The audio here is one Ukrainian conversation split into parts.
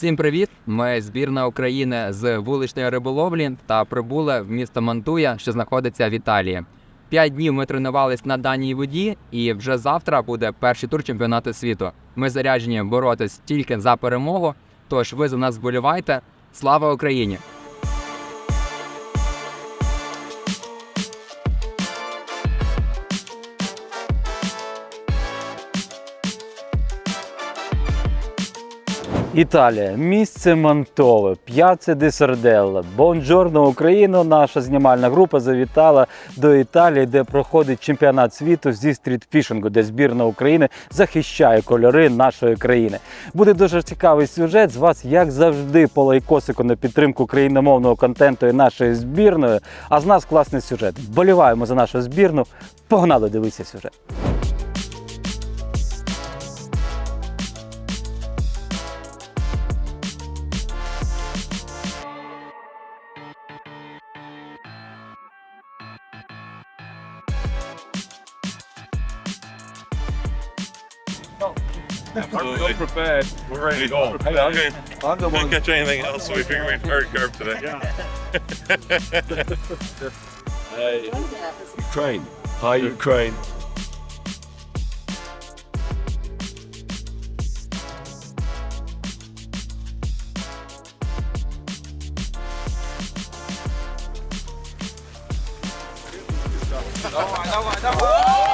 Всім привіт! Ми збірна України з вуличної риболовлі та прибули в місто Мантуя, що знаходиться в Італії. П'ять днів ми тренувались на даній воді, і вже завтра буде перший тур чемпіонату світу. Ми заряджені боротись тільки за перемогу. Тож ви за нас вболівайте. Слава Україні! Італія, місце Мантове, П'яце ди Сарделла. Бонджорно Україно. Наша знімальна група завітала до Італії, де проходить чемпіонат світу зі стрітфішингу, де збірна України захищає кольори нашої країни. Буде дуже цікавий сюжет. З вас, як завжди, по лайкосику на підтримку україномовного контенту і нашої збірної. А з нас класний сюжет. Вболіваємо за нашу збірну. Погнали дивитися сюжет. Absolutely. We're prepared. We're ready to go. Hey, I'm. I'm the one. Didn't catch anything else, so we figured we'd fire carb today. Yeah. hey. Ukraine. Hi, Ukraine. No, I know, I.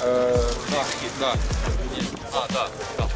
Е, да, да. А, да, да.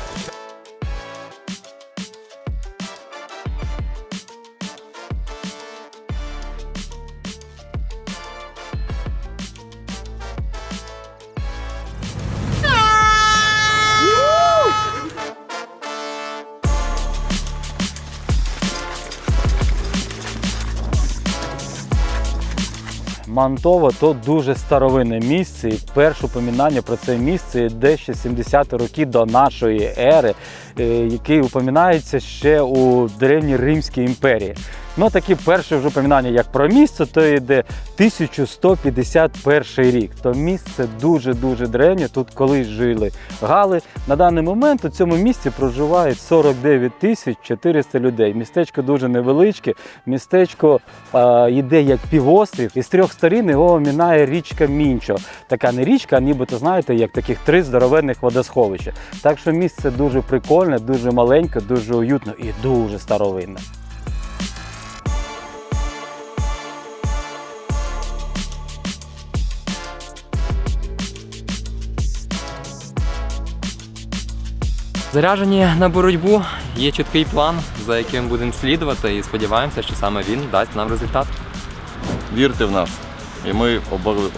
Мантово то дуже старовинне місце, і перше упомінання про це місце йде ще 70 роки до нашої ери, е, який упомінається ще у Древній Римській імперії. Ну такі перші вже упоминання як про місце, то йде 1151 рік. То місце дуже-дуже древнє. Тут колись жили гали. На даний момент у цьому місці проживає 49 тисяч 400 людей. Містечко дуже невеличке. Містечко е, йде як півострів, і з трьох сторін його омінає річка Мінчо. Така не річка, а нібито знаєте, як таких три здоровенних водосховища. Так що місце дуже прикольне, дуже маленьке, дуже уютно і дуже старовинне. Заряджені на боротьбу. Є чіткий план, за яким будемо слідувати, і сподіваємося, що саме він дасть нам результат. Вірте в нас, і ми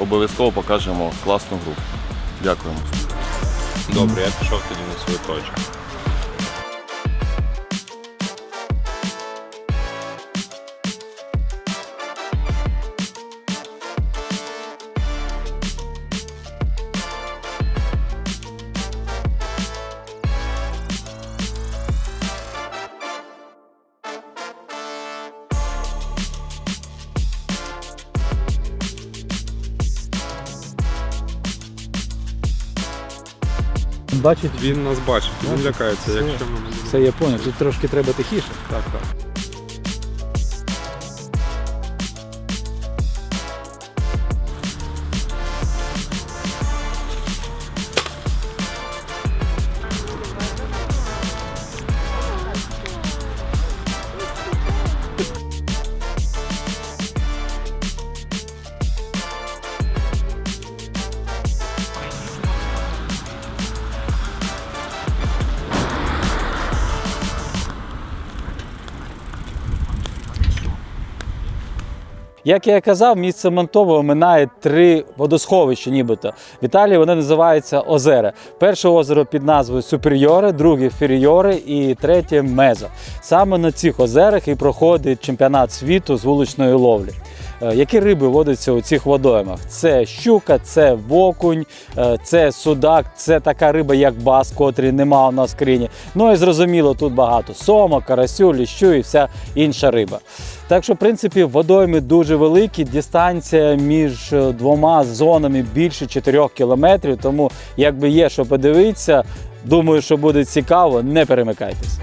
обов'язково покажемо класну гру. Дякуємо. Добре, я пішов тоді на свою точку. Бачить, Він нас бачить, він лякається, якщо ми не будемо. це я поняв, тут трошки треба тихіше. Так, так. Як я казав, місце Мантово оминає три водосховища, нібито. В Італії вони називаються озера. Перше озеро під назвою Суперіоре, друге Феріоре і третє Мезо. Саме на цих озерах і проходить чемпіонат світу з вуличної ловлі. Е, Які риби водяться у цих водоймах? Це щука, це вокунь, е, це судак, це така риба, як бас, котрі нема у нас в країні. Ну і зрозуміло, тут багато сома, карасю, ліщу і вся інша риба. Так що, в принципі, водойми дуже великі, дистанція між е, двома зонами більше 4 кілометрів. Тому, якби є що подивитися, думаю, що буде цікаво, не перемикайтесь.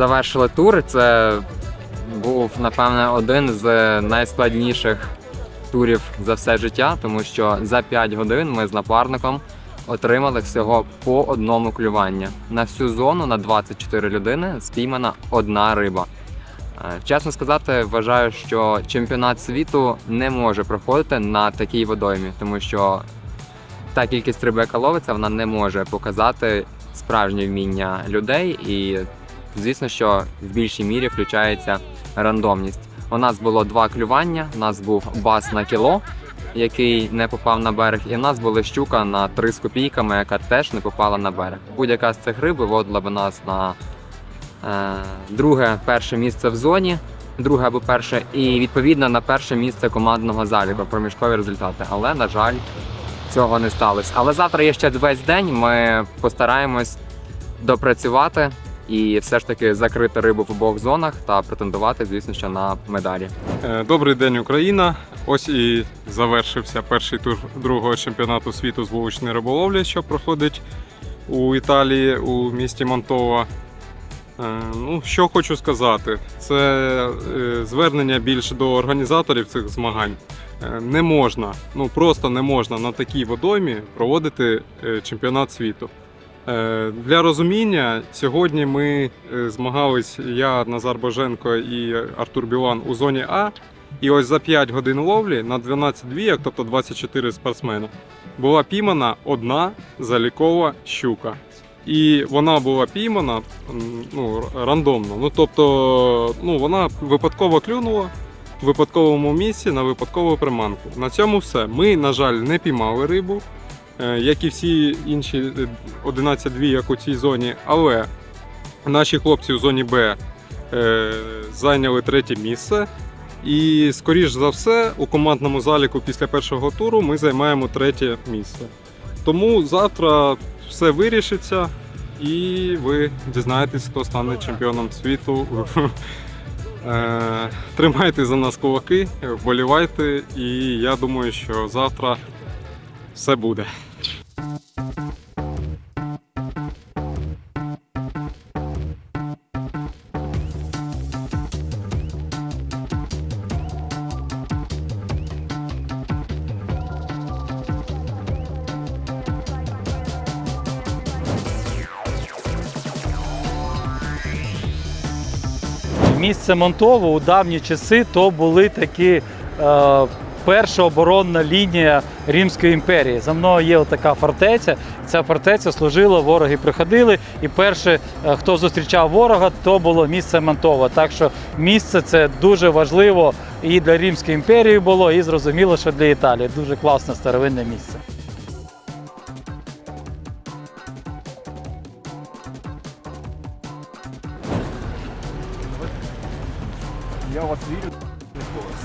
Завершили тур. Це був, напевне, один з найскладніших турів за все життя, тому що за 5 годин ми з напарником отримали всього по одному клювання. На всю зону на 24 людини спіймана одна риба. Е, Чесно сказати, вважаю, що чемпіонат світу не може проходити на такій водоймі, тому що та кількість риби, яка ловиться, вона не може показати справжнє вміння людей, і звісно, що в більшій мірі включається рандомність. У нас було два клювання. У нас був бас на кіло, який не попав на берег, і в нас була щука на 3 з копійками, яка теж не попала на берег. Будь-яка з цих риб виводила б нас на е, друге, перше місце в зоні, друге або перше, і відповідно на перше місце командного заліку, проміжкові результати. Але, на жаль, цього не сталося. Але завтра є ще весь день. Ми постараємось допрацювати і все ж таки закрити рибу в обох зонах та претендувати, звісно, що на медалі. Е, Добрий день, Україна. Ось і завершився перший тур другого чемпіонату світу з вуличної риболовлі, що проходить у Італії у місті Мантова. Е, Ну, що хочу сказати, це е, звернення більше до організаторів цих змагань. Не можна, ну просто не можна на такій водоймі проводити чемпіонат світу. Е, Для розуміння, сьогодні ми е, змагались я, Назар Боженко і Артур Білан у зоні А. І ось за 5 годин ловлі на 12 двійок, тобто 24 спортсмена, була піймана одна залікова щука. І вона була піймана ну, рандомно. Ну, тобто, ну, вона випадково клюнула в випадковому місці на випадкову приманку. На цьому все. Ми, на жаль, не піймали рибу, як і всі інші е, 11 двійок у цій зоні, але наші хлопці у зоні Б е, зайняли третє місце. І, скоріш за все, у командному заліку після першого туру ми займаємо третє місце. Тому завтра все вирішиться, і ви дізнаєтесь, хто стане чемпіоном світу. Е, Тримайте за нас кулаки, вболівайте, і я думаю, що завтра все буде. Місце Монтово у давні часи то були такі е, перша оборонна лінія Римської імперії. За мною є така фортеця. Ця фортеця служила, вороги приходили. І перше, е, хто зустрічав ворога, то було місце Мантова. Так що місце це дуже важливо і для Римської імперії було, і зрозуміло, що для Італії. Дуже класне старовинне місце.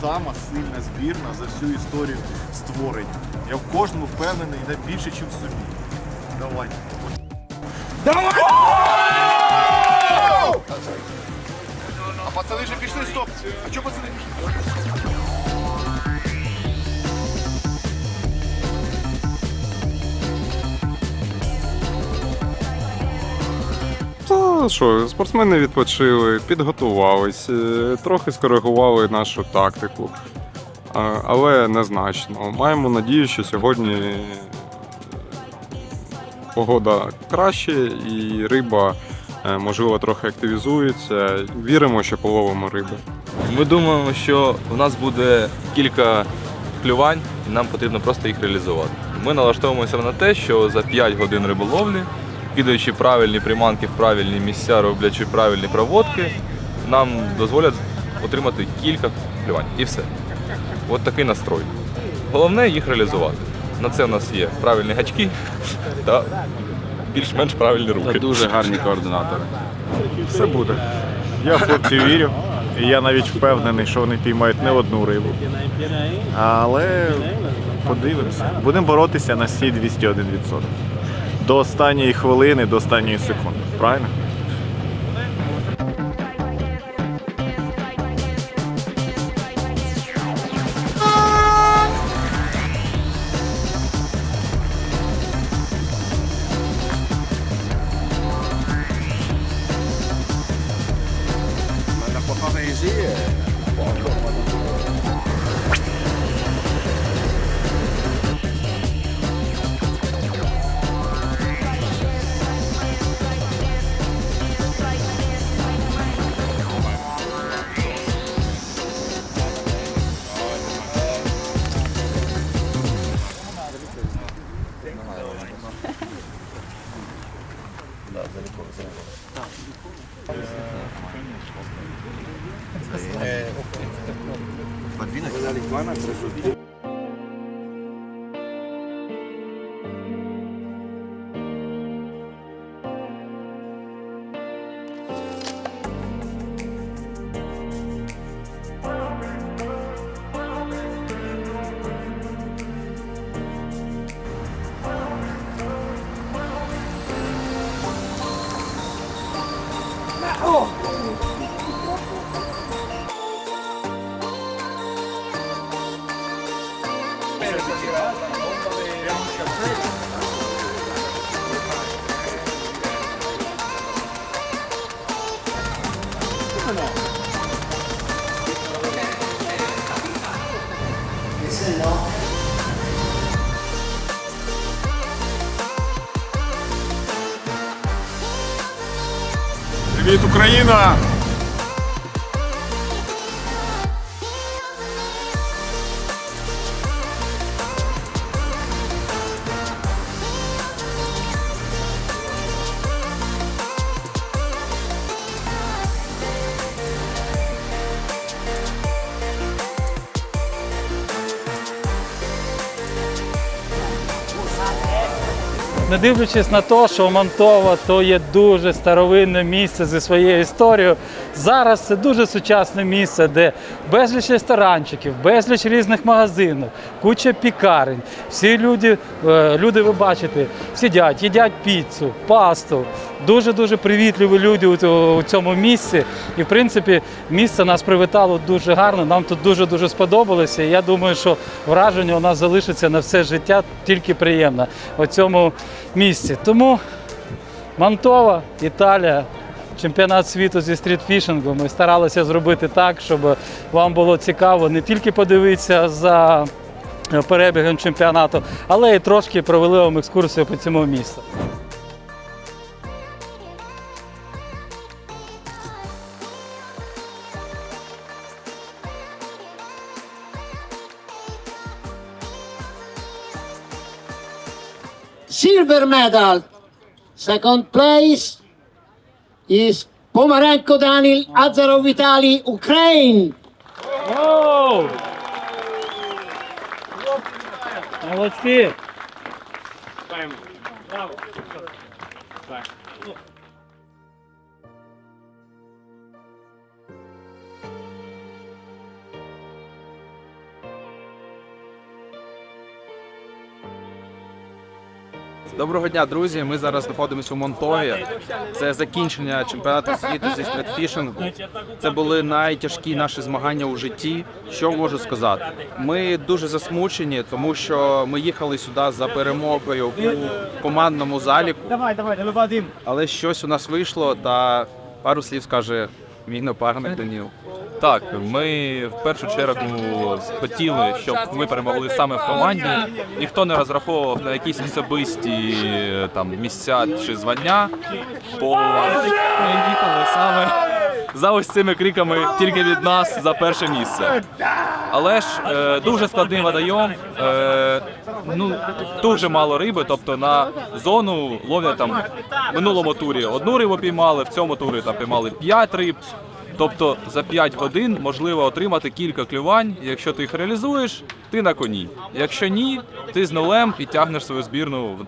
Сама сильна збірна за всю історію створення. Я в кожному впевнений не більше, ніж в собі. Давай. А пацани вже пішли, стоп! А чого пацани пішли? Та що, спортсмени відпочили, підготувались, е, трохи скоригували нашу тактику, але незначно. Маємо надію, що сьогодні погода краще і риба, е, можливо, трохи активізується. Віримо, що половимо риби. Ми думаємо, що у нас буде кілька клювань, і нам потрібно просто їх реалізувати. Ми налаштовуємося на те, що за 5 годин риболовлі, кидаючи правильні приманки в правильні місця, роблячи правильні проводки, нам дозволять отримати кілька клювань. І все. От такий настрой. Головне їх реалізувати. На це у нас є правильні гачки та більш-менш правильні руки. Дуже гарні координатори. Все буде. Я в хлопців вірю. І я навіть впевнений, що вони піймають не одну рибу. Але подивимося. Будемо боротися на всі 201%. До останньої хвилини, до останньої секунди. Правильно? Привіт, Україна! Не дивлячись на те, що Мантова то є дуже старовинне місце зі своєю історією. Зараз це дуже сучасне місце, де безліч ресторанчиків, безліч різних магазинів, куча пікарень. Всі люди, е, люди ви бачите, сидять, їдять піцу, пасту. Дуже дуже привітливі люди у цьому- місці. І в принципі місце нас привітало дуже гарно. Нам тут дуже дуже сподобалося. І я думаю, що враження у нас залишиться на все життя тільки приємно у цьому місці. Тому Мантова, Італія. Чемпіонат світу зі стрітфішингу. Ми старалися зробити так, щоб вам було цікаво не тільки подивитися за е, перебігом чемпіонату, але й трошки провели вам екскурсію по цьому місту. silver medal. Second place is Pomarenko Daniel Azarov Vitaly, Ukraine. Оу! Молодці! Доброго дня, друзі. Ми зараз знаходимося у Монтові. Це закінчення чемпіонату світу зі стрітфішингу. Це були найтяжкі наші змагання у житті. Що можу сказати? Ми дуже засмучені, тому що ми їхали сюди за перемогою у командному заліку. Давай, давай, Вадим. Але щось у нас вийшло, та пару слів скаже мій напарник Даніл. Так, ми в першу чергу хотіли, щоб ми перемогли саме в команді. Ніхто не розраховував на якісь особисті там місця чи звання, бо ми їхали саме за ось цими криками тільки від нас за перше місце. Але ж е, дуже складний водойом, е, ну дуже мало риби. Тобто на зону ловлять там в минулому турі одну рибу піймали, в цьому турі там піймали 5 риб. Тобто за 5 годин можливо отримати кілька клювань. Якщо ти їх реалізуєш, ти на коні. Якщо ні, ти з нулем і тягнеш свою збірну в-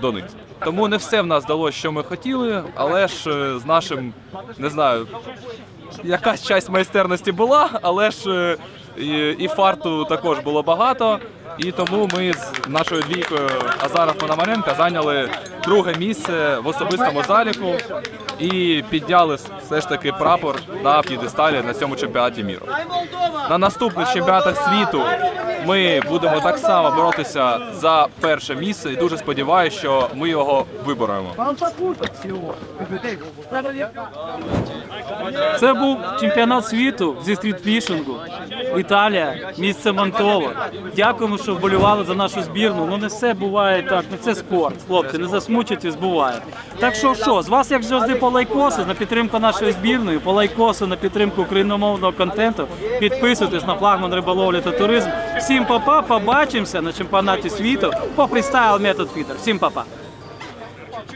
дониз. Тому не все в нас вдалося, що ми хотіли, але ж е, з нашим не знаю, якась часть майстерності була, але ж е, і, і фарту також було багато. І тому ми з нашою двійкою Азаров Пономаренка зайняли друге місце в особистому заліку і підняли все ж таки прапор на п'єдесталі на цьому чемпіонаті міру. На наступних чемпіонатах світу ми будемо так само боротися за перше місце і дуже сподіваюся, що ми його виборемо. Це був чемпіонат світу зі стрітфішингу. Італія, місце Мантово. Дякуємо, що вболівали за нашу збірну. Ну не все буває так. Ну це спорт, хлопці. Не засмучуйтесь, буває. Так що що, з вас як завжди по лайкосу на підтримку нашої збірної, по лайкосу на підтримку україномовного контенту. Підписуйтесь на флагман риболовлі та туризм. Всім папа, побачимося на чемпіонаті світу по фрістайл метод фідер. Всім папа.